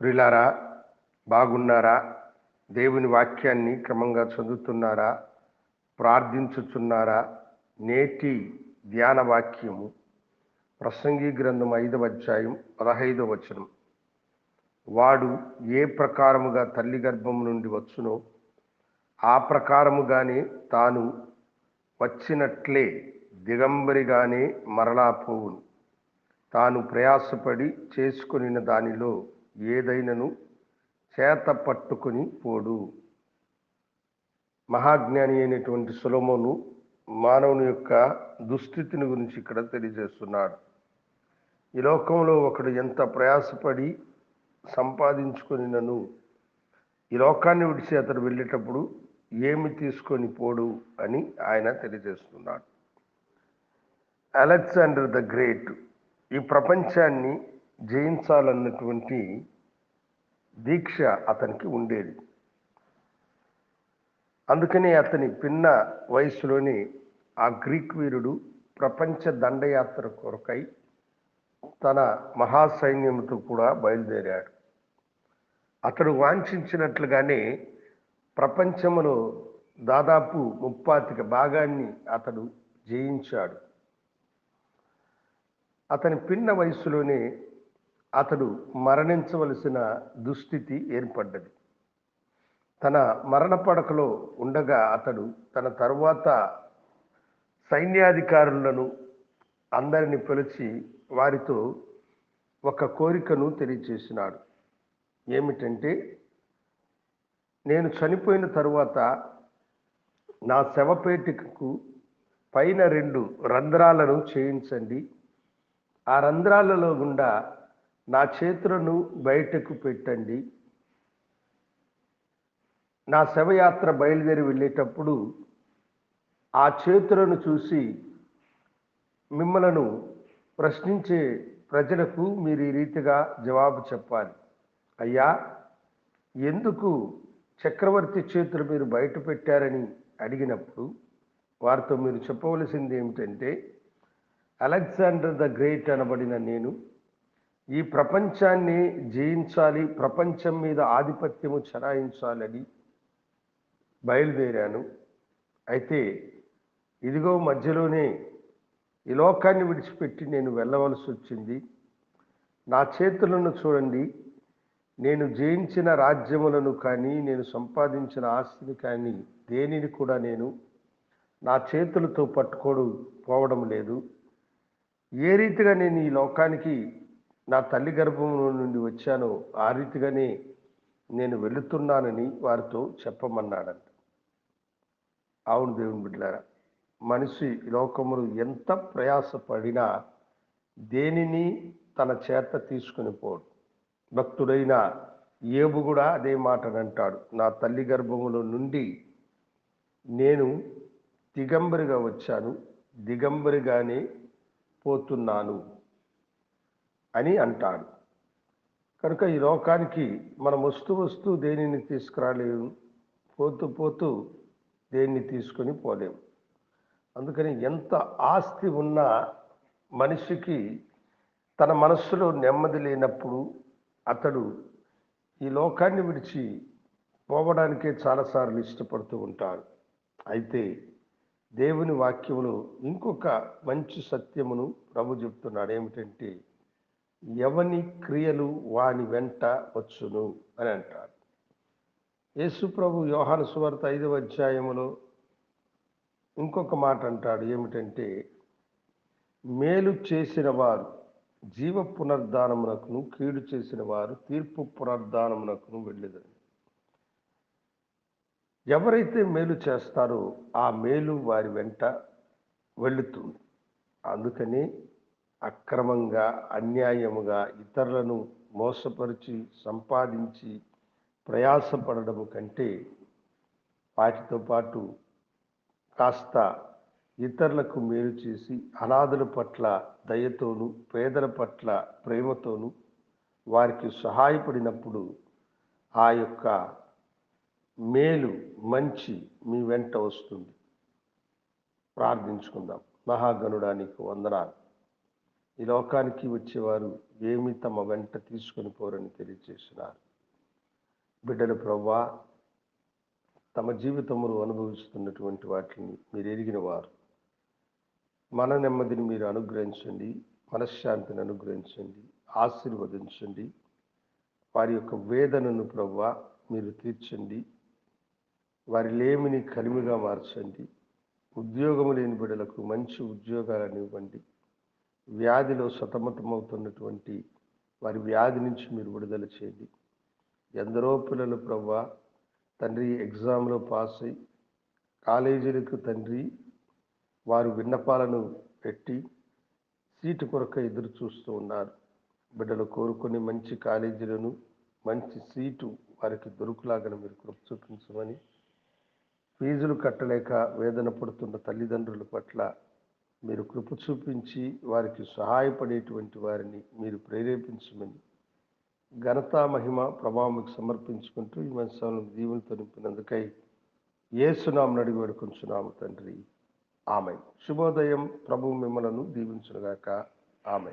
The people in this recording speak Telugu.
ప్రిలారా బాగున్నారా? దేవుని వాక్యాన్ని క్రమంగా చదువుతున్నారా? ప్రార్థించుచున్నారా? నేటి ధ్యాన వాక్యము ప్రసంగి గ్రంథం ఐదవ అధ్యాయం పదహైదవ వచనం. వాడు ఏ ప్రకారముగా తల్లి గర్భం నుండి వచ్చునో ఆ ప్రకారముగానే తాను వచ్చినట్లే దిగంబరిగానే మరలా పోవును. తాను ప్రయాసపడి చేసుకుని దానిలో ఏదైనను చేత పట్టుకొని పోడు. మహాజ్ఞాని అయినటువంటి సులమోను మానవుని యొక్క దుస్థితిని గురించి ఇక్కడ తెలియజేస్తున్నాడు. ఈ లోకంలో ఒకడు ఎంత ప్రయాసపడి సంపాదించుకునినను ఈ లోకాన్ని విడిచి అతడు వెళ్ళేటప్పుడు ఏమి తీసుకొని పోడు అని ఆయన తెలియజేస్తున్నాడు. అలెగ్జాండర్ ద గ్రేట్ ఈ ప్రపంచాన్ని జయించాలన్నటువంటి దీక్ష అతనికి ఉండేది. అందుకనే అతని పిన్న వయసులోనే ఆ గ్రీక్ వీరుడు ప్రపంచ దండయాత్ర కొరకై తన మహాసైన్యంతో కూడా బయలుదేరాడు. అతడు వాంఛించినట్లుగానే ప్రపంచంలో దాదాపు ముప్పాతిక భాగాన్ని అతడు జయించాడు. అతని పిన్న వయసులోనే అతడు మరణించవలసిన దుస్థితి ఏర్పడ్డది. తన మరణ పడకలో ఉండగా అతడు తన తరువాత సైన్యాధికారులను అందరిని పిలిచి వారితో ఒక కోరికను తెలియచేసినాడు. ఏమిటంటే నేను చనిపోయిన తరువాత నా శవపేటికకు పైన రెండు రంధ్రాలను చేయించండి. ఆ రంధ్రాలలో గుండా నా చేతులను బయటకు పెట్టండి. నా శవయాత్ర బయలుదేరి వెళ్ళేటప్పుడు ఆ చేతులను చూసి మిమ్మలను ప్రశ్నించే ప్రజలకు మీరు ఈ రీతిగా జవాబు చెప్పాలి. అయ్యా ఎందుకు చక్రవర్తి చేతులు మీరు బయట పెట్టారని అడిగినప్పుడు వారితో మీరు చెప్పవలసింది ఏమిటంటే అలెగ్జాండర్ ద గ్రేట్ అనబడిన నేను ఈ ప్రపంచాన్ని జయించాలి ప్రపంచం మీద ఆధిపత్యము చెలాయించాలని బయలుదేరాను. అయితే ఇదిగో మధ్యలోనే ఈ లోకాన్ని విడిచిపెట్టి నేను వెళ్ళవలసి వచ్చింది. నా చేతులను చూడండి. నేను జయించిన రాజ్యములను కానీ నేను సంపాదించిన ఆస్తిని కానీ దేనిని కూడా నేను నా చేతులతో పట్టుకోడు పోవడం లేదు. ఏ రీతిగా నేను ఈ లోకానికి నా తల్లి గర్భంలో నుండి వచ్చానో. ఆ రీతిగానే నేను వెళుతున్నానని వారితో చెప్పమన్నాడంట. అవును దేవుని బిడ్డారా మనిషి లోకములు ఎంత ప్రయాసపడినా దేనిని తన చేత తీసుకుని పోడు. భక్తుడైన ఏబు కూడా అదే మాటనంటాడు నా తల్లి గర్భములో నుండి నేను దిగంబరిగా వచ్చాను. దిగంబరిగానే పోతున్నాను. అని అంటాడు. కనుక ఈ లోకానికి మనం వస్తూ వస్తూ దేనిని తీసుకురాలేము? పోతూ పోతూ దేన్ని తీసుకొని పోలేము అందుకని ఎంత ఆస్తి ఉన్నా మనిషికి తన మనస్సులో నెమ్మది లేనప్పుడు అతడు ఈ లోకాన్ని విడిచి పోవడానికే చాలాసార్లు ఇష్టపడుతూ ఉంటాడు. అయితే దేవుని వాక్యములో ఇంకొక మంచి సత్యమును ప్రభు చెప్తున్నాడు. ఏమిటంటే ఎవని క్రియలు వాని వెంట వచ్చును అని అంటారు యేసుప్రభు యోహాను సువార్త ఐదవ అధ్యాయములో ఇంకొక మాట అంటాడు ఏమిటంటే మేలు చేసిన వారు జీవ పునర్ధానమునకును కీడు చేసిన వారు తీర్పు పునర్ధానమునకును వెళ్ళేదని ఎవరైతే మేలు చేస్తారో ఆ మేలు వారి వెంట వెళుతుంది అందుకని అక్రమంగా అన్యాయముగా ఇతరులను మోసపరిచి సంపాదించి ప్రయాసపడడం కంటే వాటితో పాటు కాస్త ఇతరులకు మేలు చేసి అనాథుల పట్ల దయతోనూ పేదల పట్ల ప్రేమతోనూ వారికి సహాయపడినప్పుడు ఆ యొక్క మేలు మంచి మీ వెంట వస్తుంది. ప్రార్థించుకుందాం. మహాగణుడానికి వందనాలు. ఈ లోకానికి వచ్చేవారు ఏమి తమ వెంట తీసుకొని పోరని తెలియజేసినారు బిడ్డల ప్రవ్వా తమ జీవితములు అనుభవిస్తున్నటువంటి వాటిని మీరు ఎరిగిన వారు మన నెమ్మదిని మీరు అనుగ్రహించండి మనశ్శాంతిని అనుగ్రహించండి ఆశీర్వదించండి. వారి యొక్క వేదనను ప్రవ్వా మీరు తీర్చండి. వారి లేమిని కలిమిగా మార్చండి. ఉద్యోగము లేని బిడ్డలకు మంచి ఉద్యోగాలను ఇవ్వండి. వ్యాధిలో సతమతమవుతున్నటువంటి వారి వ్యాధి నుంచి మీరు విడుదల చేయండి. ఎందరో పిల్లలు ప్రవ్వా తండ్రి ఎగ్జామ్లో పాస్ అయి కాలేజీలకు తండ్రి వారు విన్నపాలను పెట్టి సీటు కొరక ఎదురు చూస్తూ ఉన్నారు. బిడ్డలు కోరుకొని మంచి కాలేజీలను మంచి సీటు వారికి దొరుకులాగన మీరు కృప చూపించమని ఫీజులు కట్టలేక వేదన పడుతున్న తల్లిదండ్రుల పట్ల మీరు కృప చూపించి వారికి సహాయపడేటువంటి వారిని మీరు ప్రేరేపించమని ఘనత మహిమ ప్రభావంకి సమర్పించుకుంటూ ఈ మనసాలను దీవులతో నింపినందుకై ఏసునామని అడిగి వేడుకుంటున్నాము తండ్రి. ఆమె శుభోదయం. ప్రభు మిమ్మలను దీవించునుగాక. ఆమె